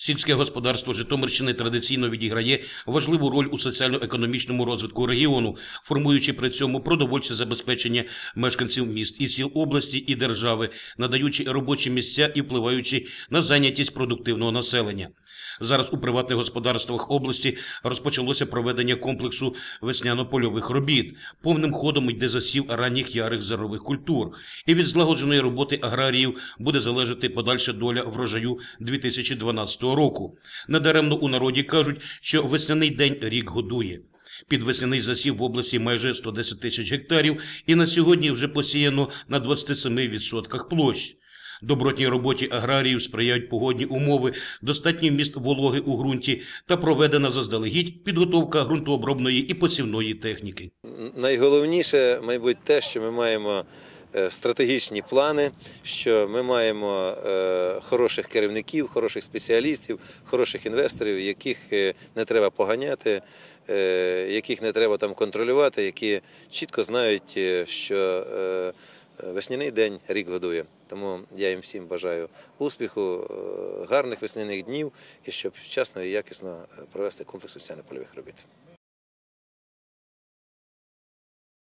Сільське господарство Житомирщини традиційно відіграє важливу роль у соціально-економічному розвитку регіону, формуючи при цьому продовольче забезпечення мешканців міст і сіл області і держави, надаючи робочі місця і впливаючи на зайнятість продуктивного населення. Зараз у приватних господарствах області розпочалося проведення комплексу весняно-польових робіт. Повним ходом йде засів ранніх ярих зернових культур. І від злагодженої роботи аграріїв буде залежати подальша доля врожаю 2012 року. Недаремно у народі кажуть, що весняний день рік годує. Під весняний засів в області майже 110 тисяч гектарів, і на сьогодні вже посіяно на 27% площ. Добротній роботі аграріїв сприяють погодні умови, достатній вміст вологи у ґрунті та проведена заздалегідь підготовка ґрунтообробної і посівної техніки. Найголовніше, мабуть, те, що ми маємо стратегічні плани, що ми маємо е, хороших керівників, хороших спеціалістів, хороших інвесторів, яких е, не треба поганяти, е, яких не треба там контролювати, які чітко знають, е, що е, весняний день рік годує. Тому я їм всім бажаю успіху, е, гарних весняних днів і щоб вчасно і якісно провести комплекс весняно-польових робіт.